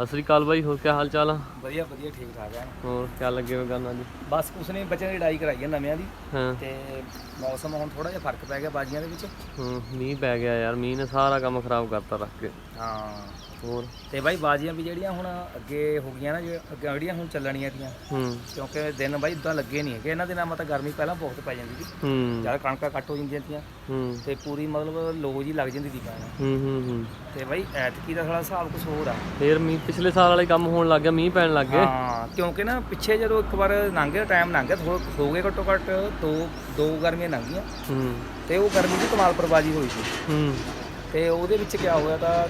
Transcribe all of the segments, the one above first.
ਸਤਿ ਸ੍ਰੀ ਅਕਾਲ ਬਾਈ ਹੋਰ ਕੀ ਹਾਲ ਚਾਲ ਆ? ਵਧੀਆ ਵਧੀਆ ਠੀਕ ਠਾਕ ਹੈ ਹੋਰ ਕੀ ਲੱਗੇ ਹੋਏ ਕਰਨ ਅੱਜ? ਬਸ ਕੁਛ ਨਹੀਂ ਬੱਚਿਆਂ ਦੀ ਲੜਾਈ ਕਰਾਈ ਹੈ ਨਵਿਆਂ ਦੀ। ਹਾਂ। ਤੇ ਮੌਸਮ ਹੁਣ ਥੋੜਾ ਜਿਹਾ ਫ਼ਰਕ ਪੈ ਗਿਆ ਬਾਜੀਆਂ ਦੇ ਵਿੱਚ। ਹੂੰ ਮੀਂਹ ਪੈ ਗਿਆ ਯਾਰ ਮੀਂਹ ਨੇ ਸਾਰਾ ਕੰਮ ਖਰਾਬ ਕਰਤਾ ਰੱਖ ਕੇ। ਹਾਂ। ਹੋਰ। ਤੇ ਬਾਈ ਬਾਜੀਆਂ ਵੀ ਜਿਹੜੀਆਂ ਹੁਣ ਅੱਗੇ ਹੋ ਗਈਆਂ ਨਾ ਜੇ ਅੱਗੇ ਜਿਹੜੀਆਂ ਹੁਣ ਚੱਲਣੀਆਂ ਤੀਆਂ। ਹੂੰ। ਕਿਉਂਕਿ ਦਿਨ ਬਾਈ ਉਦਾਂ ਲੱਗੇ ਨਹੀਂ ਹੈਗੇ। ਇਹਨਾਂ ਦਿਨਾਂ ਮਾ ਤਾਂ ਗਰਮੀ ਪਹਿਲਾਂ ਬਹੁਤ ਪੈ ਜਾਂਦੀ ਸੀ। ਹੂੰ। ਜਦ ਕਣਕਾਂ ਕੱਟ ਹੋ ਜਾਂਦੀਆਂ ਤੀਆਂ। ਹੂੰ। ਤੇ ਪੂਰੀ ਮਤਲਬ ਲੋ ਜੀ ਲੱਗ ਜਾਂਦੀ ਸੀ ਪੈਣ ਹੂੰ ਹੂੰ ਹੂੰ। ਤੇ ਬਾਈ ਐਤਕੀ ਦਾ ਥੋੜਾ ਹਿਸਾਬ ਕੁਝ ਹੋਰ ਆ। ਫੇਰ ਮੀਂਹ ਪਿਛਲੇ ਸਾਲ ਵਾਲੇ ਕੰਮ ਹੋਣ ਲੱਗ ਗਿਆ ਮੀਂਹ ਪੈਣ ਲੱਗ ਗਏ। ਹਾਂ ਕਿਉਂਕਿ ਨਾ ਪਿੱਛੇ ਜਦੋਂ ਇੱਕ ਵਾਰ ਲੰਘ ਗਿਆ ਟਾਈਮ ਲੰਘ ਗਿਆ ਹੋ ਗਏ ਘੱਟੋ ਘੱਟ ਦੋ ਦੋ ਗਰਮੀਆਂ ਲੰਘੀਆਂ ਹੂੰ। ਤੇ ਉਹ ਗਰਮੀ ਦੀ ਕਮਾਲ ਪਰਵਾਜੀ ਹੋਈ ਸੀ। ਹੂੰ। ਤੇ ਉਹਦੇ ਵਿੱਚ ਕੀ ਹੋਇਆ ਤਾਂ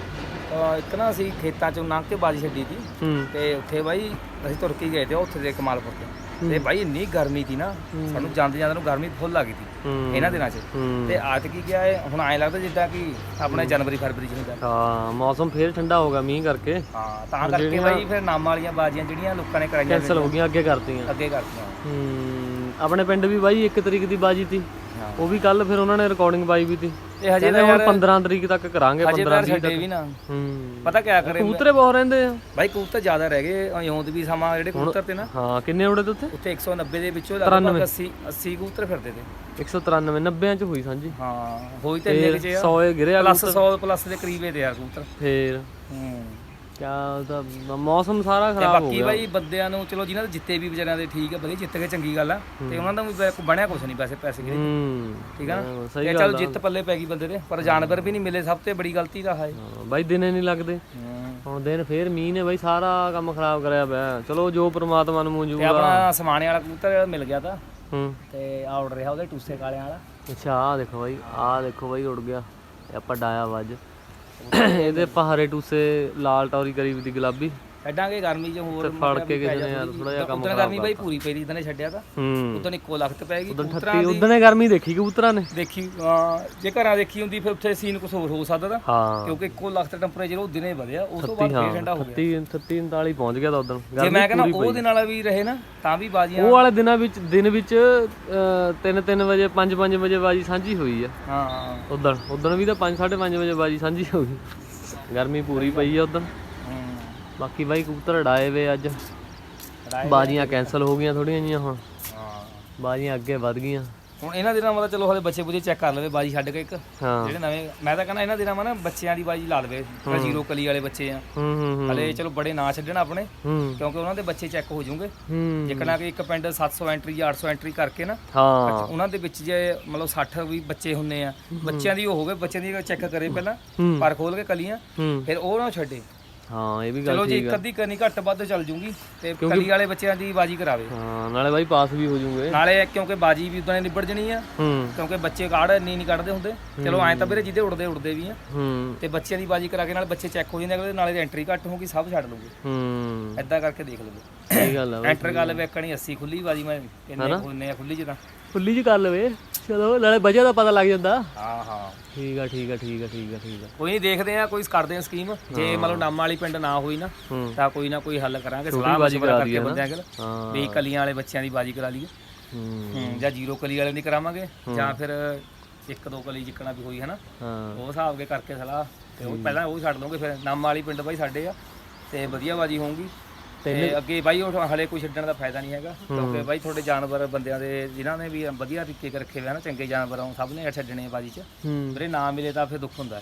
ਅਹ ਇੱਕ ਨਾ ਅਸੀਂ ਖੇਤਾਂ ਚੋਂ ਲੰਘ ਕੇ ਬਾਜੀ ਛੱਡੀ ਸੀ ਹੂੰ। ਤੇ ਉੱਥੇ ਬਾਈ ਅਸੀਂ ਤੁਰ ਕੇ ਗਏ ਤੇ ਉੱਥੇ ਦੇ ਕਮਾਲਪੁਰ ਤੇ। ਤੇ ਬਾਈ ਇੰਨੀ ਗਰਮੀ ਸੀ ਨਾ ਸਾਨੂੰ ਜਾਂਦੇ ਜਾਂਦੇ ਨੂੰ ਗਰਮੀ ਫੁੱਲ ਲੱਗੀ ਸੀ ਹੂੰ। ਇਹਨਾਂ ਦਿਨਾਂ 'ਚ। ਹੂੰ। ਤੇ ਆਤ ਕੀ ਗਿਆ ਹੈ ਹੁਣ ਐਂ ਲੱਗਦਾ ਜਿੱਦਾਂ ਕਿ ਆਪਣੇ ਜਨਵਰੀ ਫਰਵਰੀ 'ਚ ਹੁੰਦਾ। ਹਾਂ ਮੌਸਮ ਫੇਰ ਠੰਡਾ ਹੋ ਗਿਆ ਮੀਂਹ ਕਰਕੇ। ਹਾਂ ਤਾਂ ਕਰਕੇ ਬਾਈ ਫਿਰ ਨਾਮ ਵਾਲੀਆਂ ਬਾਜੀਆਂ ਜਿਹੜੀਆਂ ਲੋਕਾਂ ਨੇ ਕਰਾਈਆਂ ਕੈਨਸਲ ਹੋ ਗਈਆਂ ਅੱਗੇ ਕਰਤੀਆਂ। ਅੱਗੇ ਕਰਤੀਆਂ। ਹੂੰ ਆਪਣੇ ਪਿੰਡ ਵੀ ਬਾਈ 1 ਤਰੀਕ ਦੀ ਬਾਜੀ ਤੀ। ਹਾਂ। ਉਹ ਵੀ ਕੱਲ ਫਿਰ ਉਹਨਾਂ ਨੇ ਰਿਕਾਰਡਿੰਗ ਪਾਈ ਵੀ ਤੀ। ਤੇ ਹਜੇ ਕਹਿੰਦੇ ਹੁਣ 15 ਤਰੀਕ ਤੱਕ ਕਰਾਂਗੇ ਹਜੇ 15 ਤਾਂ ਤਰੀਕ ਛੱਡੇ ਵੀ ਨਾ। ਹੂੰ। ਪਤਾ ਕਿਆ ਕਰੇ ਕਬੂਤਰੇ ਬਹੁਤ ਰਹਿੰਦੇ ਆ। ਬਾਈ ਕਬੂਤਰ ਜ਼ਿਆਦਾ ਰਹਿ ਗਏ ਅਯੋਂਦ ਵੀ ਸਮਾਂ ਜਿਹੜੇ ਕਬੂਤਰ ਤੇ ਨਾ। ਹਾਂ ਕਿੰਨੇ ਉੜੇ ਤੇ ਉੱਥੇ ਉੱਥੇ 190 ਦੇ ਵਿੱਚੋਂ ਲਗਭਗ 80 80 ਕਬੂਤਰ ਫਿਰਦੇ ਤੇ। 193 90 ਚ ਹੋਈ ਸਾਂਝੀ। ਹਾਂ ਹੋਈ ਤੇ ਇੰਨੇ ਵਿੱਚ 100 ਗਿਰਿਆ ਪਲੱਸ 100 ਪਲੱਸ ਦੇ ਕਰੀਬ ਤੇ ਯਾਰ ਕਬੂਤਰ। ਫੇਰ। ਹੂੰ। ਕਿਆ ਉਹਦਾ ਮੌਸਮ ਸਾਰਾ ਤੇ ਖਰਾਬ ਹੋ ਬਾਕੀ ਗਿਆ। ਬਾਈ ਬੰਦਿਆਂ ਨੂੰ ਚਲੋ ਜਿਨ੍ਹਾਂ ਦੇ ਜਿੱਤੇ ਵੀ ਵਿਚਾਰਿਆਂ ਦੇ ਠੀਕ ਹੈ ਵਧੀਆ ਜਿੱਤ ਗਏ ਚੰਗੀ ਗੱਲ ਆ ਤੇ ਉਹਨਾਂ ਦਾ ਵੀ ਬ- ਬਣਿਆ ਕੁਛ ਨਹੀਂ ਪੈਸੇ ਪੈਸੇ ਕਿਹੜੇ ਹੂੰ। ਠੀਕ ਆ? ਨਾ ਹਾਂ, ਸਹੀ ਤੇ ਚਲ ਜਿੱਤ ਪੱਲੇ ਪੈ ਗਈ ਬੰਦੇ ਦੇ ਪਰ ਜਾਨਵਰ ਵੀ ਨਹੀਂ ਮਿਲੇ ਸਭ ਤੋਂ ਬੜੀ ਗਲਤੀ ਦਾ ਹੈ ਹਾਂ, ਬਾਈ ਦਿਨੇ ਨਹੀਂ ਲੱਗਦੇ। ਹੁਣ ਦਿਨ ਫੇਰ ਮੀਂਹ ਨੇ ਬਾਈ ਸਾਰਾ ਕੰਮ ਖਰਾਬ ਕਰਿਆ ਪਿਆ। ਚਲੋ ਜੋ ਪ੍ਰਮਾਤਮਾ ਨੂੰ ਤੇ ਮਨਜ਼ੂਰ ਆ ਆਪਣਾ ਸਮਾਨੇ ਵਾਲਾ ਕਬੂਤਰ ਮਿਲ ਗਿਆ ਤਾਂ। ਹੂੰ। ਤੇ ਆਰਡਰ ਰਿਹਾ ਉਹਦੇ ਟੂਸੇ ਕਾਲਿਆਂ ਵਾਲਾ। ਅੱਛਾ ਆ ਦੇਖੋ ਬਾਈ ਆ ਦੇਖੋ ਬਾਈ ਉੜ ਗਿਆ। ਇਹ ਆਪਾਂ ਡਾਇਆ ਵਾ ਅੱਜ। ਇਹਦੇ ਪਹਾੜੇ ਟੂਸੇ ਲਾਲ ਟੌਰੀ ਕਰੀ ਵੀ ਦੀ ਗੁਲਾਬੀ। ਛੱਡਾਂਗੇ ਗਰਮੀ 'ਚ ਹੋਰ ਫੜ ਕੇ ਕਿਸੇ ਨੇ ਯਾਰ ਥੋੜਾ ਜਿਹਾ ਕੰਮ ਉਦੋਂ ਗਰਮੀ ਬਾਈ ਪੂਰੀ ਪਈ ਇਦਾਂ ਛੱਡਿਆ ਤਾਂ। ਹੂੰ। ਉਦੋਂ ਇੱਕੋ ਲਖਤ ਪੈ ਗਈ ਉਦੋਂ ਕਬੂਤਰਾਂ 38 ਦੀ। ਉਦੋਂ ਨੇ ਗਰਮੀ ਦੇਖੀ ਕਬੂਤਰਾਂ ਨੇ। ਦੇਖੀ ਜੇ ਘਰਾਂ ਦੇਖੀ ਹੁੰਦੀ ਫਿਰ ਉੱਥੇ ਸੀਨ ਕੁਝ ਹੋਰ ਹੋ ਸਕਦਾ ਤਾਂ। ਹਾਂ। ਕਿਉਂਕਿ ਇੱਕੋ ਲਖਤ ਟੈਂਪਰੇਚਰ ਉਹ ਦਿਨੇ ਵਧਿਆ ਉਸ ਤੋਂ ਬਾਅਦ ਫੇਰ ਠੰਡਾ ਹੋ ਗਿਆ। 38 38 39 ਪਹੁੰਚ ਗਿਆ ਤਾਂ ਉਦੋਂ ਜੇ ਮੈਂ ਕਹਿੰਦਾ ਉਹ ਦਿਨ ਵਾਲਾ ਵੀ ਰਹੇ ਨਾ ਤਾਂ ਵੀ ਬਾਜੀਆਂ ਉਹ ਵਾਲੇ ਦਿਨਾਂ ਵਿੱਚ ਦਿਨ ਵਿੱਚ 3 3 ਵਜੇ 5 5 ਵਜੇ ਬਾਜੀ ਸਾਂਝੀ ਹੋਈ ਆ। ਹਾਂ। ਉਦੋਂ ਉਦੋਂ ਵੀ ਤਾਂ 5 5:30 ਵਜੇ ਬਾਜੀ ਸਾਂਝੀ ਹੋ ਗਈ ਗਰਮੀ ਪੂਰੀ ਪਈ ਆ ਉਦੋਂ ਬਾਕੀ ਬਾਈ ਕਬੂਤਰ ਡਾਏ ਵੇ ਅੱਜ। ਬਾਜੀਆਂ ਕੈਨਸਲ ਹੋ ਗਈਆਂ ਥੋੜੀਆਂ ਜੀਆਂ ਹੁਣ। ਹਾਂ। ਬਾਜੀਆਂ ਅੱਗੇ ਵੱਧ ਗਈਆਂ। ਹੁਣ ਇਹਨਾਂ ਦਿਨਾਂ ਮਾ ਤਾਂ ਚਲੋ ਹਲੇ ਬੱਚੇ ਬੁੱਝੇ ਚੈੱਕ ਕਰ ਲਵੇ ਬਾਜੀ ਛੱਡ ਕੇ ਇੱਕ। ਹਾਂ। ਜਿਹੜੇ ਨਵੇਂ ਮੈਂ ਤਾਂ ਕਹਿੰਦਾ ਇਹਨਾਂ ਦਿਨਾਂ ਮਾ ਨਾ ਬੱਚਿਆਂ ਦੀ ਬਾਜੀ ਲਾ ਲਵੇ। ਜ਼ੀਰੋ ਕਲੀ ਵਾਲੇ ਬੱਚੇ ਆ। ਹਲੇ ਚਲੋ ਬੜੇ ਨਾ ਛੱਡਣ ਆਪਣੇ। ਕਿਉਂਕਿ ਉਹਨਾਂ ਦੇ ਬੱਚੇ ਚੈੱਕ ਹੋ ਜਾਣਗੇ ਜਿੱਕਣਾ ਕਿ ਇੱਕ ਪਿੰਡ 700 ਐਂਟਰੀ ਜਾਂ 800 ਐਂਟਰੀ ਕਰਕੇ ਨਾ। ਹਾਂ। ਉਹਨਾਂ ਦੇ ਵਿੱਚ ਜੇ ਮਤਲਬ 60 ਵੀ ਬੱਚੇ ਹੁੰਨੇ ਆ। ਬੱਚਿਆਂ ਦੀ ਉਹ ਹੋਵੇ ਬੱਚਿਆਂ ਦੀ ਚੈੱਕ ਕਰੇ ਪਹਿਲਾਂ। ਪਰ ਖੋਲ ਕੇ ਕਲੀਆਂ। ਫਿਰ ਉਹ ਨਾ ਛੱਡੇ। ਹਾਂ ਇਹ ਵੀ ਗੱਲ ਚਲੋ ਜੇ ਠੀਕ ਇੱਕ ਆ। ਅੱਧੀ ਕਰਨੀ ਘੱਟ ਵੱਧ ਚੱਲ ਜੂਗੀ ਤੇ ਕਲੀ ਵਾਲੇ ਬੱਚਿਆਂ ਦੀ ਬਾਜੀ ਕਰਾਵੇ। ਹਾਂ ਨਾਲੇ ਬਾਈ ਪਾਸ ਵੀ ਹੋ ਜੂਗੇ। ਨਾਲੇ ਕਿਉਂਕਿ ਬਾਜੀ ਵੀ ਉਦਾਂ ਨਿਬੜ ਜਣੀ ਆ ਹੂੰ। ਕਿਉਂਕਿ ਬੱਚੇ ਕਾੜ ਇੰਨੀ ਨਹੀਂ ਕੱਢਦੇ ਹੁੰਦੇ। ਚਲੋ ਐਂ ਤਾਂ ਵੀਰੇ ਜਿਹਦੇ ਉੜਦੇ ਉੜਦੇ ਵੀ ਆ। ਹੂੰ। ਤੇ ਬੱਚਿਆਂ ਦੀ ਬਾਜੀ ਕਰਾ ਕੇ ਨਾਲ ਬੱਚੇ ਚੈੱਕ ਹੋ ਜਾਂਦੇ ਅਗਲੇ ਨਾਲੇ ਐਂਟਰੀ ਘੱਟ ਹੋਊਗੀ ਸਭ ਛੱਡ ਲੂਗੇ ਹੂੰ। ਐਦਾਂ ਕਰਕੇ ਦੇਖ ਲਓ ਸਹੀ ਗੱਲ ਆ ਬਾਈ ਐਂਟਰ ਲਵੇ ਇੱਕਣੀ 80 ਖੁੱਲੀ ਬਾਜੀ ਮੈਂ ਇੰਨੇ ਆ ਖੁੱਲੀ ਜਿੱਦਾਂ ਖੁੱਲੀ ਜੀ ਕਰ ਲਵੇ। ਚਲੋ ਨਾਲੇ ਵਜ੍ਹਾ ਦਾ ਪਤਾ ਲੱਗ ਜਾਂਦਾ। ਹਾਂ ਹਾਂ। ਠੀਕ ਆ ਠੀਕ ਆ ਠੀਕ ਆ ਠੀਕ ਆ ਠੀਕ ਆ। ਕੋਈ ਨਹੀਂ ਦੇਖਦੇ ਆ ਕੋਈ ਕਰਦੇ ਆ ਸਕੀਮ ਜੇ ਮਤਲਬ ਨਾਮ ਵਾਲੀ ਪਿੰਡ ਨਾ ਹੋਈ ਨਾ ਹੂੰ। ਤਾਂ ਕੋਈ ਨਾ ਕੋਈ ਹੱਲ ਕਰਾਂਗੇ। ਸਲਾਹ ਮਸ਼ਵਰਾ ਕਰਕੇ ਬੰਦਿਆਂ ਕੋਲ ਹਾਂ। ਵੀ ਕਲੀਆਂ ਵਾਲੇ ਬੱਚਿਆਂ ਦੀ ਬਾਜੀ ਕਰਾ ਲਈਏ। ਹੂੰ। ਹੂੰ ਜਾਂ ਜ਼ੀਰੋ ਕਲੀ ਵਾਲੇ ਦੀ ਕਰਾਵਾਂਗੇ ਜਾਂ ਫਿਰ ਇੱਕ ਦੋ ਕਲੀ ਜਿੱਕਣਾ ਵੀ ਹੋਈ ਹਨਾ? ਹਾਂ। ਉਹ ਹਿਸਾਬ ਕੇ ਕਰਕੇ ਸਲਾਹ। ਤੇ ਉਹ ਪਹਿਲਾਂ ਉਹ ਛੱਡ ਲਵਾਂਗੇ ਫਿਰ ਨਾਮ ਵਾਲੀ ਪਿੰਡ ਬਾਈ ਸਾਡੇ ਆ ਤੇ ਵਧੀਆ ਬਾਜੀ ਹੋਊਗੀ। ਤੇ ਅੱਗੇ ਬਾਈ ਉਹ ਹਲੇ ਕੋਈ ਛੱਡਣ ਦਾ ਫਾਇਦਾ ਨਹੀਂ ਹੈਗਾ ਕਿਉਂਕਿ ਬਾਈ ਤੁਹਾਡੇ ਜਾਨਵਰ ਬੰਦਿਆਂ ਦੇ ਜਿਨ੍ਹਾਂ ਨੇ ਵੀ ਵਧੀਆ ਤਰੀਕੇ ਕਰ ਰੱਖੇ ਹੋਏ ਨਾ ਚੰਗੇ ਜਾਨਵਰ ਸਭ ਨੇ ਛੱਡਣੇ ਆ ਬਾਜੀ 'ਚ। ਵੀਰੇ ਨਾ ਮਿਲੇ ਤਾਂ ਫਿਰ ਦੁੱਖ ਹੁੰਦਾ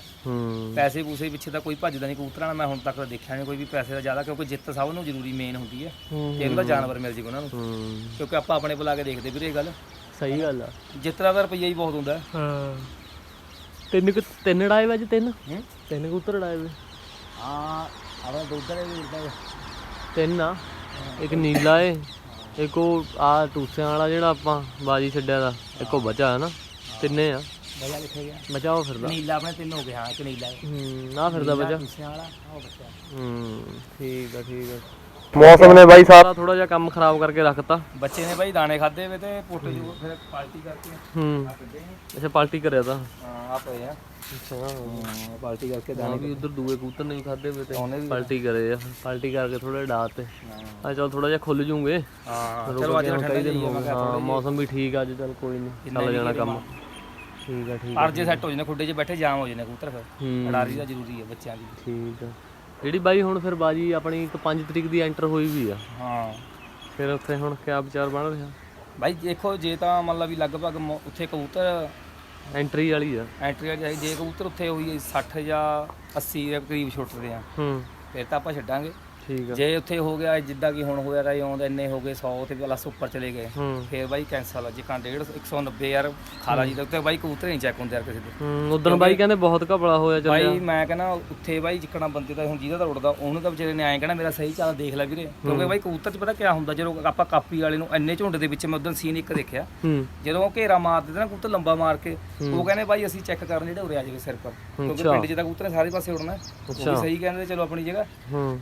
ਪੈਸੇ ਪੂਸੇ ਪਿੱਛੇ ਤਾਂ ਕੋਈ ਭੱਜਦਾ ਨਹੀਂ ਕਬੂਤਰਾਂ ਨਾਲ ਮੈਂ ਹੁਣ ਤੱਕ ਦੇਖਿਆ ਨਹੀਂ ਕੋਈ ਵੀ ਪੈਸੇ ਦਾ ਜ਼ਿਆਦਾ ਕਿਉਂਕਿ ਜਿੱਤ ਸਭ ਨੂੰ ਜ਼ਰੂਰੀ ਮੇਨ ਹੁੰਦੀ ਹੈ। ਤੇ ਉਹਦਾ ਜਾਨਵਰ ਮਿਲ ਜੇ ਉਹਨਾਂ ਨੂੰ। ਕਿਉਂਕਿ ਆਪਾਂ ਆਪਣੇ ਬੁਲਾ ਕੇ ਦੇਖਦੇ ਵੀਰੇ ਇਹ ਗੱਲ। ਸਹੀ ਗੱਲ ਆ। ਜਿੱਤ ਦਾ ਰੁਪਈਆ ਹੀ ਬਹੁਤ ਹੁੰਦਾ ਹੈ। ਤਿੰਨ ਕੁ ਤਿੰਨ ਡਾਏ ਵੇ ਅੱਜ ਤਿੰਨ? ਤਿੰਨ ਕਬੂਤਰ ਡਾਏ ਵੇ। ਹਾਂ ਆਪਣਾ ਦੁੱਧ ਦੇ ਵੀ ਉਦਾਂ ਤਿੰਨ ਆ। ਇੱਕ ਨੀਲਾ ਏ ਇੱਕ ਉਹ ਆ ਟੂਸਿਆਂ ਵਾਲਾ ਜਿਹੜਾ ਆਪਾਂ ਬਾਜੀ ਛੱਡਿਆ ਦਾ ਇੱਕ ਉਹ ਬਚਾ ਹੈ ਨਾ ਤਿੰਨੇ ਆ। ਬਜਾ ਲਿਖਿਆ ਗਿਆ? ਬਚਾਓ ਫਿਰਦਾ ਨੀਲਾ ਆਪਣੇ ਤਿੰਨ ਹੋ ਗਏ ਹਾਂ ਇੱਕ ਨੀਲਾ ਹੈ ਨਾ ਫਿਰਦਾ ਬਚਾ। ਵਾਲਾ ਉਹ ਬੱਚਾ। ਹੂੰ ਠੀਕ ਆ ਠੀਕ ਆ। ਮੌਸਮ ਨੇ ਬਾਈ ਸਾਰਾ ਥੋੜਾ ਜਿਹਾ ਕੰਮ ਖਰਾਬ ਕਰਕੇ ਰੱਖਤਾ। ਬੱਚੇ ਨੇ ਬਾਈ ਦਾਣੇ ਖਾਦੇ ਵੇ ਤੇ ਪੁੱਟ ਜੂ ਫਿਰ ਪਾਰਟੀ ਕਰਕੇ। ਹੂੰ। ਅੱਛਾ ਪਾਰਟੀ ਕਰਿਆ ਤਾਂ। ਹਾਂ ਆ ਪਏ ਆ। ਅੱਛਾ। ਹਾਂ, ਪਾਰਟੀ ਕਰਕੇ ਦਾਣੇ ਵੀ ਉਧਰ ਦੂਏ ਕਬੂਤਰ ਨਹੀਂ ਖਾਦੇ ਵੇ ਤੇ। ਉਹਨੇ ਵੀ ਪਾਰਟੀ ਕਰੇ ਆ। ਪਾਰਟੀ ਕਰਕੇ ਥੋੜੇ ਡਾਤੇ ਆ ਚਲ ਥੋੜਾ ਜਿਹਾ ਖੁੱਲ ਜੂਗੇ। ਹਾਂ ਚਲੋ ਅੱਜ ਠੰਡਾ ਹੀ ਹੋ ਮੌਸਮ ਵੀ ਠੀਕ ਆ ਅੱਜ ਚੱਲ ਕੋਈ ਨਹੀਂ ਚੱਲ ਜਾਣਾ ਕੰਮ। ਠੀਕ ਆ ਠੀਕ ਆ ਪਰ ਜੇ ਸੈੱਟ ਹੋ ਜਾਂਦੇ ਖੁੱਡੇ 'ਚ ਬੈਠੇ ਜਾਮ ਹੋ ਜਾਂਦੇ ਕਬੂਤਰ ਫਿਰ। ਅਡਾਰੀ ਦਾ ਜ਼ਰੂਰੀ ਹੈ ਬੱਚਿਆਂ ਦੀ। ਠੀਕ ਆ। ਜਿਹੜੀ ਬਾਈ ਹੁਣ ਫਿਰ ਬਾਜੀ ਆਪਣੀ ਇੱਕ 5 ਤਰੀਕ ਦੀ ਐਂਟਰ ਹੋਈ ਵੀ ਆ। ਹਾਂ। ਫਿਰ ਉੱਥੇ ਹੁਣ ਕਿਆ ਵਿਚਾਰ ਬਣ ਰਿਹਾ? ਬਾਈ ਦੇਖੋ ਜੇ ਤਾਂ ਮਤਲਬ ਵੀ ਲਗਭਗ ਮ- ਉੱਥੇ ਕਬੂਤਰ ਐਂਟਰੀ ਵਾਲੀ ਆ। ਐਂਟਰੀ ਵਾਲੀ ਜੇ ਕਬੂਤਰ ਉੱਥੇ ਹੋਈ 60 ਜਾਂ 80 ਦੇ ਕਰੀਬ ਛੁੱਟਦੇ ਆ ਹੂੰ। ਫਿਰ ਤਾਂ ਆਪਾਂ ਛੱਡਾਂਗੇ। ਠੀਕ ਆ। ਜੇ ਉੱਥੇ ਹੋ ਗਿਆ ਜਿੱਦਾਂ ਕਿ ਹੁਣ ਹੋਇਆ ਰਾਈ ਆਉਂਦੇ ਇੰਨੇ ਹੋ ਗਏ 100 ਤੇ ਪਲੱਸ ਉੱਪਰ ਚਲੇ ਗਏ। ਹੂੰ। ਫਿਰ ਬਾਈ ਕੈਂਸਲ ਆ ਜੇ ਕਾਂ 150 190 ਯਾਰ ਖਾਲਾ ਜੀ ਤੇ ਬਾਈ ਕਬੂਤਰ ਨਹੀਂ ਚੈੱਕ ਹੁੰਦੇ ਯਾਰ ਕਿਸੇ ਦੇ। ਹੂੰ ਉਦੋਂ ਬਾਈ ਕਹਿੰਦੇ ਬਹੁਤ ਘਪਲਾ ਹੋਇਆ ਚੱਲਿਆ। ਬਾਈ ਮੈਂ ਕਹਿੰਦਾ ਉੱਥੇ ਬਾਈ ਜਿੱਕਣਾ ਬੰਦੇ ਦਾ ਹੁਣ ਜਿਹਦਾ ਤਾਂ ਉੱਡਦਾ ਉਹਨੂੰ ਤਾਂ ਵਿਚਾਰੇ ਨੇ ਐਂ ਕਹਿਣਾ ਮੇਰਾ ਸਹੀ ਚੱਲ ਦੇਖ ਲੈ ਵੀਰੇ। ਕਿਉਂਕਿ ਬਾਈ ਕਬੂਤਰ 'ਚ ਪਤਾ ਕੀ ਹੁੰਦਾ ਜਦੋਂ ਆਪਾਂ ਕਾਪੀ ਵਾਲੇ ਨੂੰ ਇੰਨੇ ਝੁੰਡ ਦੇ ਵਿੱਚ ਮੈਂ ਉਦੋਂ ਸੀਨ ਇੱਕ ਦੇਖਿਆ ਜਦੋਂ ਉਹ ਘੇਰਾ ਮਾਰ ਦਿੰਦੇ ਨਾ ਕਬੂਤਰ ਲੰਬਾ ਮਾਰ ਕੇ ਉਹ ਕਹਿੰਦੇ ਬਾਈ ਅਸੀਂ ਚੈੱਕ ਕਰਨ ਜਿਹੜੇ ਉਰੇ ਆ ਜਾਵੇ ਸਿਰ ਪਰ। ਕਿਉਂਕਿ ਪਿੰਡ 'ਚ ਤਾਂ ਕਬੂਤਰ ਨੇ ਸਾਰੇ ਪਾਸੇ ਉੜਨਾ ਉਹ ਵੀ ਸਹੀ ਕਹਿੰਦੇ ਚਲੋ ਆਪਣੀ ਜਗ੍ਹਾ।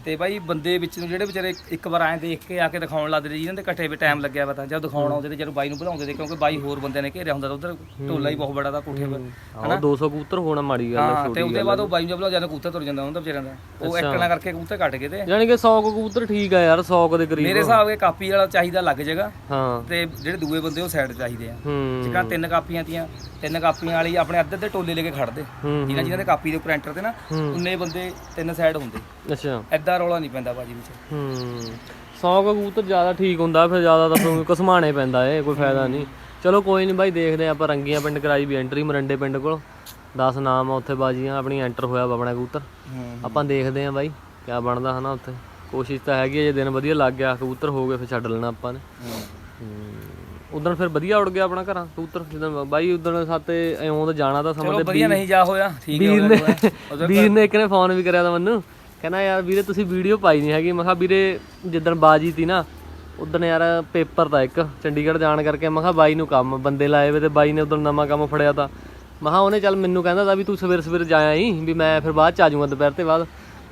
ਤੇ ਬਾਈ ਬੰਦੇ ਵਿੱਚ ਨੂੰ ਜਿਹੜੇ ਵਿਚਾਰੇ ਇੱਕ ਵਾਰ ਐਂ ਦੇਖ ਕੇ ਆ ਕੇ ਦਿਖਾਉਣ ਲੱਗਦੇ ਨੇ ਜਿਨ੍ਹਾਂ ਦੇ ਇਕੱਠੇ ਵੀ ਟਾਈਮ ਲੱਗਿਆ ਵਾ ਤਾਂ ਜਦ ਦਿਖਾਉਣ ਆਉਂਦੇ ਤੇ ਜਦੋਂ ਬਾਈ ਨੂੰ ਬੁਲਾਉਂਦੇ ਤੇ ਕਿਉਂਕਿ ਬਾਈ ਹੋਰ ਬੰਦਿਆਂ ਨੇ ਘੇਰਿਆ ਹੁੰਦਾ ਤਾਂ ਉਧਰ ਢੋਲਾ ਹੀ ਬਹੁਤ ਬੜਾ ਦਾ ਕੋਠੇ 'ਤੇ ਆਹ 200 ਕਬੂਤਰ ਹੋਣਾ ਮਾੜੀ ਗੱਲ ਹਾਂ ਤੇ ਉਹਦੇ ਬਾਅਦ ਉਹ ਬਾਈ ਨੂੰ ਬੁਲਾ ਜਾਂਦਾ ਕਬੂਤਰ ਤੁਰ ਜਾਂਦਾ ਹੁੰਦਾ ਵਿਚਾਰਿਆਂ ਦਾ। ਉਹ ਇੱਕਣਾ ਕਰਕੇ ਕਬੂਤਰ ਕੱਟ ਗਏ ਤੇ ਯਾਨੀ ਕਿ 100 ਕਬੂਤਰ ਠੀਕ ਆ ਯਾਰ 100 ਦੇ ਕਰੀਬ। ਮੇਰੇ ਹਿਸਾਬ ਨਾਲ ਕਾਪੀ ਵਾਲਾ ਚਾਹੀਦਾ ਲੱਗ ਜੇਗਾ ਹਾਂ। ਤੇ ਜਿਹੜੇ ਦੂਏ ਬੰਦੇ ਉਹ ਸਾਈਡ ਚਾਹੀਦੇ ਆ। ਜਿਕਾਂ ਤਿੰਨ ਕਾਪੀਆਂ ਤੀਆਂ ਤਿੰਨ ਕਾਪੀਆਂ ਵਾਲੀ ਆਪਣੇ ਅੱਧੇ ਅੱਧੇ ਟੋਲੇ ਲੈ ਕੇ ਖੜਦੇ ਜਿਨ੍ਹਾਂ ਜਿਨ੍ਹਾਂ ਦੇ ਕਾਪੀ ਦੇ ਉੱਪਰ ਐਂਟਰ ਤੇ ਨਾ ਉਨੇ ਬੰਦੇ ਤਿੰਨ ਸਾਈਡ ਹੁੰਦੇ। ਅੱਛਾ। ਐਦਾਂ ਰੌਲਾ ਨਹੀਂ ਪੈਂਦਾ। ਬਾਜੀ ਵਿੱਚ। ਹੂੰ। 100 ਕਬੂਤਰ ਜ਼ਿਆਦਾ ਠੀਕ ਹੁੰਦਾ ਫਿਰ ਜ਼ਿਆਦਾ ਤਾਂ ਤੁਹਾਨੂੰ ਘਸਮਾਣੇ ਪੈਂਦਾ ਏ ਕੋਈ ਫਾਇਦਾ ਨਹੀਂ। ਚਲੋ ਕੋਈ ਨਹੀਂ ਬਾਈ ਦੇਖਦੇ ਆਪਾਂ ਰੰਗੀਆਂ ਪਿੰਡ ਕਰਾਈ ਵੀ ਐਂਟਰੀ ਮਰੰਡੇ ਪਿੰਡ ਕੋਲ। 10 ਨਾਮ ਆ ਉੱਥੇ ਬਾਜੀਆਂ ਆਪਣੀ ਐਂਟਰ ਹੋਇਆ ਵਾ ਆਪਣਾ ਕਬੂਤਰ। ਆਪਾਂ ਦੇਖਦੇ ਆ ਬਾਈ ਕਿਆ ਬਣਦਾ ਹਨਾ ਉੱਥੇ। ਕੋਸ਼ਿਸ਼ ਤਾਂ ਹੈਗੀ ਆ, ਜੇ ਦਿਨ ਵਧੀਆ ਲੱਗ ਗਿਆ ਕਬੂਤਰ ਹੋ ਗਏ ਫਿਰ ਛੱਡ ਲੈਣਾ ਆਪਾਂ ਨੇ। ਉਦੋਂ ਫਿਰ ਵਧੀਆ ਉੜ ਗਿਆ ਆਪਣਾ ਘਰਾਂ ਕਬੂਤਰ। ਜਦੋਂ ਬਾਈ ਉਦੋਂ ਸਾਤੇ ਐਉਂ ਤਾਂ ਜਾਣਾ ਤਾਂ ਚਲੋ ਸਮਝਦੇ ਵਧੀਆ ਨਹੀਂ ਜਾ ਹੋਇਆ ਠੀਕ ਹੈ ਨੇ ਵੀਰ ਨੇ ਇੱਕ ਨੇ ਫੋਨ ਵੀ ਕਰਿਆ ਤਾਂ ਮੈਨੂੰ। ਕਹਿੰਦਾ ਯਾਰ ਵੀਰੇ ਤੁਸੀਂ ਵੀਡੀਓ ਪਾਈ ਨਹੀਂ ਹੈਗੀ। ਮੈਂ ਕਿਹਾ ਵੀਰੇ ਜਿੱਦਣ ਬਾਜੀ ਤੀ ਨਾ ਉਦੋਂ ਯਾਰ ਪੇਪਰ ਤਾਂ ਇੱਕ, ਚੰਡੀਗੜ੍ਹ ਜਾਣ ਕਰਕੇ ਮੈਂ ਕਿਹਾ ਬਾਈ ਨੂੰ ਕੰਮ, ਬੰਦੇ ਲਾਏ ਵੇ ਤੇ ਬਾਈ ਨੇ ਉਦੋਂ ਨਵਾਂ ਕੰਮ ਫੜਿਆ ਤਾਂ। ਮੈਂ ਕਿਹਾ ਉਹਨੇ ਚੱਲ ਮੈਨੂੰ ਕਹਿੰਦਾ ਤਾਂ ਵੀ ਤੂੰ ਸਵੇਰ ਸਵੇਰ ਜਾਇਆ ਹੀ ਵੀ ਮੈਂ ਫਿਰ ਬਾਅਦ ਚ ਆ ਜਾਊਂਗਾ ਦੁਪਹਿਰ ਤੇ ਬਾਅਦ।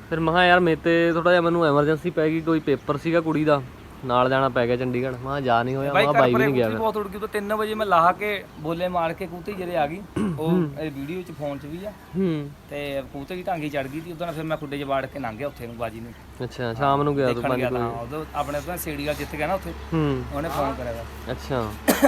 ਫਿਰ ਮੈਂ ਕਿਹਾ ਯਾਰ ਮੇਰੇ ਤੇ ਥੋੜਾ ਜਿਹਾ ਮੈਨੂੰ ਐਮਰਜੈਂਸੀ ਪੈ ਗਈ, ਕੋਈ ਪੇਪਰ ਸੀਗਾ ਕੁੜੀ ਦਾ। ਨਾਲ ਜਾਣਾ ਪੈ ਗਿਆ ਚੰਡੀਗੜ੍ਹ। ਮੈਂ ਕਿਹਾ ਜਾ ਨਹੀਂ ਹੋਇਆ ਮੈਂ ਬਾਈ ਕਿਹਾ ਬਾਈ ਕਰ ਵੀ ਨਹੀਂ ਗਿਆ ਕੁੱਤੀ ਬਹੁਤ ਉੜ ਗਈ ਤਾਂ 3 ਵਜੇ ਮੈਂ ਲਾਹ ਕੇ ਬੋਲੇ ਮਾਰ ਕੇ ਕੂਤੀ ਜਿਹੜੇ ਆ ਗਈ ਉਹ ਇਹ ਵੀਡੀਓ ਚ ਫੋਨ ਚ ਵੀ ਆ। ਹੂੰ। ਤੇ ਕੂਤੇ ਦੀ ਢਾਂਗੀ ਚੜ ਗਈ ਸੀ ਉਦੋਂ ਫਿਰ ਮੈਂ ਖੁੱਡੇ 'ਚ ਵਾੜ ਕੇ ਲੰਘ ਗਿਆ ਉੱਥੇ ਨੂੰ ਬਾਜੀ ਨੂੰ। ਅੱਛਾ ਸ਼ਾਮ ਨੂੰ ਗਿਆ ਤੂੰ ਦੇਖਣ ਗਿਆ ਤਾਂ ਉਦੋਂ ਆਪਣੇ ਤੋਂ ਸੇੜੀ ਵਾਲ ਜਿੱਤ ਗਿਆ ਨਾ ਉੱਥੇ। ਹੂੰ। ਉਹਨੇ ਫੋਨ ਕਰਿਆ ਅੱਛਾ।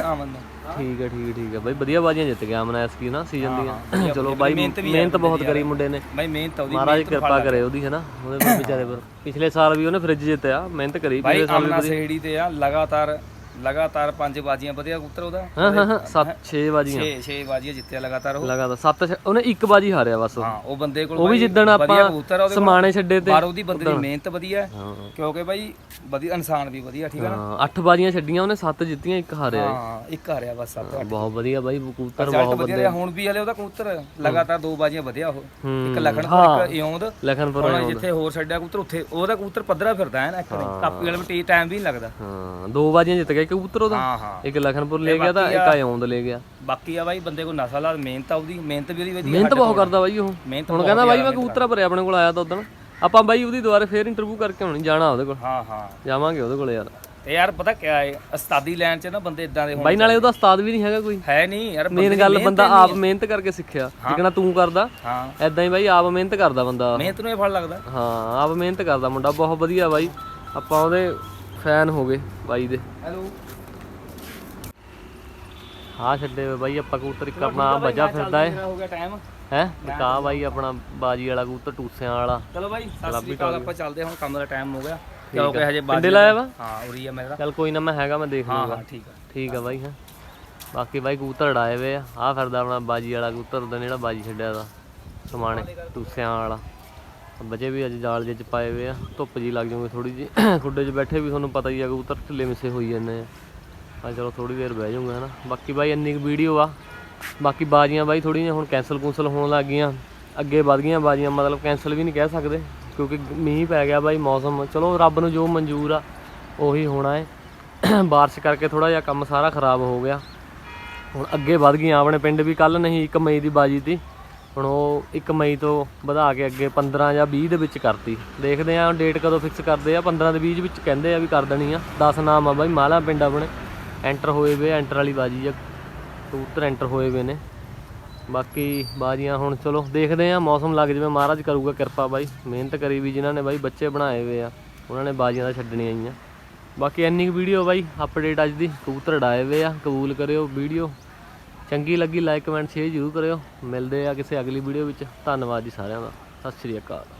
ਆਮਨ ਨੇ ਠੀਕ ਹੈ ਠੀਕ ਹੈ ਠੀਕ ਹੈ। ਬਾਈ ਵਧੀਆ ਬਾਜੀਆਂ ਜਿੱਤ ਗਿਆ ਅਮਨ ਐਸਕੀ ਨਾ ਸੀਜ਼ਨ ਦੀਆਂ। ਚਲੋ ਬਾਈ ਮਿਹਨਤ ਬਹੁਤ ਕਰੀ ਮੁੰਡੇ ਨੇ। ਬਾਈ ਮਿਹਨਤ ਉਹਦੀ ਮਹਾਰਾਜ ਕਿਰਪਾ ਕਰੇ ਉਹਦੀ ਹੈ ਨਾ? ਉਹਦੇ ਪਰ ਵਿਚਾਰੇ ਪਰ ਪਿਛਲੇ ਸਾਲ ਵੀ ਉਹਨੇ ਫ੍ਰਿਜ ਜਿੱਤਿਆ ਮਿਹਨਤ ਕਰੀ ਬਾਈ ਆਮਨਾ ਸੇੜੀ ਤੇ ਆ ਲਗਾਤਾਰ ਲਗਾਤਾਰ ਪੰਜ ਬਾਜੀਆਂ ਵਧੀਆ ਕਬੂਤਰ ਉਹਦਾ। ਹਾਂ ਹਾਂ ਹਾਂ 7 6 ਬਾਜੀਆਂ। 6 6 ਬਾਜੀਆਂ ਜਿੱਤਿਆ ਲਗਾਤਾਰ ਉਹ। ਲਗਾਤਾਰ 7 ਉਹਨੇ ਇੱਕ ਬਾਜੀ ਹਾਰਿਆ ਬਸ ਹਾਂ ਉਹ ਬੰਦੇ ਕੋਲ ਉਹ ਵੀ ਜਿੱਦਣ ਆਪਾਂ ਸਮਾਣੇ ਛੱਡੇ ਤੇ ਪਰ ਉਹਦੀ ਬੰਦੇ ਦੀ ਮਿਹਨਤ ਵਧੀਆ। ਕਿਉਂਕਿ ਬਾਈ ਵਧੀਆ ਇਨਸਾਨ ਵੀ ਵਧੀਆ ਠੀਕ ਹੈ ਨਾ? ਹਾਂ 8 ਬਾਜੀਆਂ ਛੱਡੀਆਂ ਉਹਨੇ 7 ਜਿੱਤੀਆਂ ਇੱਕ ਹਾਰਿਆ ਹਾਂ। ਇੱਕ ਆ ਰਿਹਾ ਬਸ ਸੱਤ ਅੱਠ। ਬਹੁਤ ਵਧੀਆ ਬਾਈ ਕਬੂਤਰ ਬਹੁਤ ਵਧੀਆ ਹੁਣ ਵੀ ਹਲੇ ਉਹਦਾ ਕਬੂਤਰ ਲਗਾਤਾਰ ਦੋ ਬਾਜੀਆਂ ਵਧਿਆ ਉਹ। ਇੱਕ ਲਖਣਪੁਰ ਇੱਕ ਇਉਂਦ। ਲਖਨਪੁਰ ਜਿੱਥੇ ਹੋਰ ਛੱਡਿਆ ਕਬੂਤਰ ਉੱਥੇ ਉਹਦਾ ਕਬੂਤਰ ਪੱਧਰਾ ਫਿਰਦਾ ਹੈ ਨਾ ਇੱਕ ਕਾਪੀ ਵਾਲੇ ਟਾਈਮ ਵੀ ਨਹੀਂ ਲੱਗਦਾ। ਹਾਂ ਦੋ ਬਾਜੀਆਂ ਜਿੱਤ ਗਿਆ ਇੱਕ ਕਬੂਤਰ ਉਹਦਾ? ਹਾਂ ਇੱਕ ਲਖਨਪੁਰ ਲੈ ਗਿਆ ਤਾਂ ਇੱਕ ਆਇਉਂਦ ਲੈ ਗਿਆ। ਬਾਕੀ ਆ ਬਾਈ ਬੰਦੇ ਕੋਲ ਨਸਲ ਆ ਮਿਹਨਤ ਆ ਉਹਦੀ ਮਿਹਨਤ ਵੀ ਉਹਦੀ ਵਧੀਆ ਮਿਹਨਤ ਬਹੁਤ ਕਰਦਾ ਬਾਈ ਉਹ। ਮਿਹਨਤ ਹੁਣ ਕਹਿੰਦਾ ਬਾਈ ਮੈਂ ਕਬੂਤਰ ਭਰਿਆ ਆਪਣੇ ਕੋਲ ਆਇਆ ਤਾਂ ਉਦੋਂ ਆਪਾਂ ਬਾਈ ਉਹਦੀ ਦੁਬਾਰਾ ਫੇਰ ਇੰਟਰਵਿਊ ਕਰਕੇ ਆਉਣੀ ਜਾਣਾ ਉਹਦੇ ਕੋਲ। ਹਾਂ ਹਾਂ। ਜਾਵਾਂਗੇ ਉਹਦੇ ਕੋਲ ਯਾਰ। ਤੇ ਯਾਰ ਪਤਾ ਕਿਆ ਹੈ ਉਸਤਾਦੀ ਲਾਈਨ 'ਚ ਨਾ ਬੰਦੇ ਇਦਾਂ ਦੇ ਹੋਣ ਬਾਈ ਨਾਲੇ ਉਹਦਾ ਉਸਤਾਦ ਵੀ ਨਹੀਂ ਹੈਗਾ ਕੋਈ। ਹੈ ਨਹੀਂ ਯਾਰ ਬੰਦੇ ਮੇਨ ਦੀ ਗੱਲ ਮਿਹਨਤ ਬੰਦਾ ਆਪ ਮਿਹਨਤ ਕਰਕੇ ਸਿੱਖਿਆ। ਜਿਕਣਾ ਤੂੰ ਕਰਦਾ ਹਾਂ। ਐਦਾਂ ਹੀ ਬਾਈ ਆਪ ਮਿਹਨਤ ਕਰਦਾ ਬੰਦਾ। ਮਿਹਨਤ ਨੂੰ ਇਹ ਫਲ ਲੱਗਦਾ। ਹਾਂ ਆਪ ਮਿਹਨਤ ਕਰਦਾ ਮੁੰਡਾ ਬਹੁਤ ਵਧੀਆ ਬਾਈ। ਆਪਾਂ ਉਹਦੇ ਫੈਨ ਹੋ ਗਏ ਬਾਈ ਦੇ। ਹੈਲੋ। ਹਾਂ ਛੱਡੇ ਹੋਏ ਬਾਈ ਆਪਾਂ ਕਬੂਤਰ ਆਪਣਾ ਵਜਾ ਫਿਰਦਾ ਏ। ਹੋ ਗਿਆ ਟਾਈਮ ਹੈ? ਕਾ ਬਾਈ ਆਪਣਾ ਬਾਜੀ ਵਾਲਾ ਕਬੂਤਰ ਟੂਸਿਆਂ ਵਾਲਾ। ਚਲੋ ਬਾਈ ਸਤਿ ਸ੍ਰੀ ਅਕਾਲ ਆਪਾਂ ਚੱਲਦੇ ਹੁਣ ਕੰਮ ਦਾ ਟਾਈਮ ਹੋ ਗਿਆ। ਕਿਉਂਕਿ ਹਜੇ ਪਿੰਡੇ ਲਾਇਆ ਵਾ? ਹਾਂ ਉਰੀ ਆ ਮੇਰਾ। ਚੱਲ ਕੋਈ ਨਾ ਮੈਂ ਹੈਗਾ ਮੈਂ ਦੇਖ ਲੂੰਗਾ। ਹਾਂ ਠੀਕ ਆ। ਠੀਕ ਆ ਬਾਈ ਹਾਂ? ਬਾਕੀ ਬਾਈ ਕਬੂਤਰ ਉਡਾਏ ਵੇ ਆ। ਆਹ ਫਿਰਦਾ ਆਪਣਾ ਬਾਜੀ ਵਾਲਾ ਕਬੂਤਰ ਉਹਦਾ ਜਿਹੜਾ ਬਾਜੀ ਛੱਡਿਆ ਦਾ ਸਮਾਣੇ ਟੂਸਿਆਂ ਵਾਲਾ। ਬਜੇ ਵੀ ਅੱਜ ਜਾਲ ਜੇ ਚ ਪਾਏ ਵੇ ਆ, ਧੁੱਪ ਜੀ ਲੱਗ ਜਾਊਗੀ ਥੋੜੀ ਜੀ ਖੁੱਡੇ 'ਚ ਬੈਠੇ ਵੀ ਤੁਹਾਨੂੰ ਪਤਾ ਹੀ ਆ ਕਬੂਤਰ ਢਿੱਲੇ ਮਿਸੇ ਹੋਈ ਜਾਂਦੇ ਆ। ਆ ਚਲੋ ਥੋੜੀ ਦੇਰ ਬਹਿ ਜਾਊਂਗਾ ਹਨਾ। ਬਾਕੀ ਬਾਈ ਇੰਨੀ ਕੁ ਵੀਡੀਓ ਆ। ਬਾਕੀ ਬਾਜੀਆਂ ਬਾਈ ਥੋੜੀਆਂ ਹੁਣ ਕੈਂਸਲ ਕੁੰਸਲ ਹੋਣ ਲੱਗ ਗਈਆਂ। ਅੱਗੇ ਵੱਧ ਗਈਆਂ ਬਾਜੀਆਂ, ਮਤਲਬ ਕੈਂਸਲ ਵੀ ਨਹੀਂ ਕਹਿ ਸਕਦੇ ਕਿਉਂਕਿ ਮੀਂਹ ਪੈ ਗਿਆ ਬਾਈ, ਮੌਸਮ। ਚਲੋ ਰੱਬ ਨੂੰ ਜੋ ਮਨਜ਼ੂਰ ਆ, ਉਹੀ ਹੋਣਾ ਹੈ ਬਾਰਿਸ਼ ਕਰਕੇ ਥੋੜਾ ਜਿਹਾ ਕੰਮ ਸਾਰਾ ਖਰਾਬ ਹੋ ਗਿਆ। ਹੁਣ ਅੱਗੇ ਵੱਧ ਗਈਆਂ ਆਪਣੇ ਪਿੰਡ ਵੀ। ਕੱਲ ਨਹੀਂ 1 ਮਈ ਦੀ ਬਾਜੀ ਤੀ। ਹੁਣ ਉਹ 1 ਮਈ ਤੋਂ ਵਧਾ ਕੇ ਅੱਗੇ 15 ਜਾਂ 20 ਦੇ ਵਿੱਚ ਕਰਤੀ। ਦੇਖਦੇ ਆ ਡੇਟ ਕਦੋਂ ਫਿਕਸ ਕਰਦੇ ਆ। 15 ਦੇ 20 ਵਿੱਚ ਕਹਿੰਦੇ ਆ ਵੀ ਕਰ ਦੇਣੀ ਆ। 10 ਨਾਮ ਆ ਬਾਈ, ਮਾਲਾ ਪਿੰਡ ਆਪਣੇ। ਐਂਟਰ ਹੋਏ ਵੇ ਐਂਟਰ ਵਾਲੀ ਬਾਜੀ ਆ। ਕਬੂਤਰ ਐਂਟਰ ਹੋਏ ਵੇ ਨੇ। ਬਾਕੀ ਬਾਜੀਆਂ ਹੁਣ ਚਲੋ ਦੇਖਦੇ ਆ ਮੌਸਮ ਲੱਗ ਜਵੇ। ਮਹਾਰਾਜ ਕਰੂਗਾ ਕਿਰਪਾ ਬਾਈ। ਮਿਹਨਤ ਕਰੀ ਵੀ ਜਿਨ੍ਹਾਂ ਨੇ ਬਾਈ ਬੱਚੇ ਬਣਾਏ ਵੇ ਆ, ਉਹਨਾਂ ਨੇ ਬਾਜੀਆਂ ਦਾ ਛੱਡਣੀਆਂ ਆਈਆਂ ਬਾਕੀ ਇੰਨੀ ਕੁ ਵੀਡੀਓ ਬਾਈ ਅਪਡੇਟ ਅੱਜ ਦੀ। ਕਬੂਤਰ ਡਾਏ ਵੇ ਆ। ਕਬੂਲ ਕਰਿਓ ਵੀਡੀਓ। ਚੰਗੀ ਲੱਗੀ ਲਾਈਕ ਕਮੈਂਟ ਸ਼ੇਅਰ ਜ਼ਰੂਰ ਕਰਿਓ। ਮਿਲਦੇ ਆ ਕਿਸੇ ਅਗਲੀ ਵੀਡੀਓ ਵਿੱਚ। ਧੰਨਵਾਦ ਜੀ ਸਾਰਿਆਂ ਦਾ। ਸਤਿ ਸ਼੍ਰੀ ਅਕਾਲ।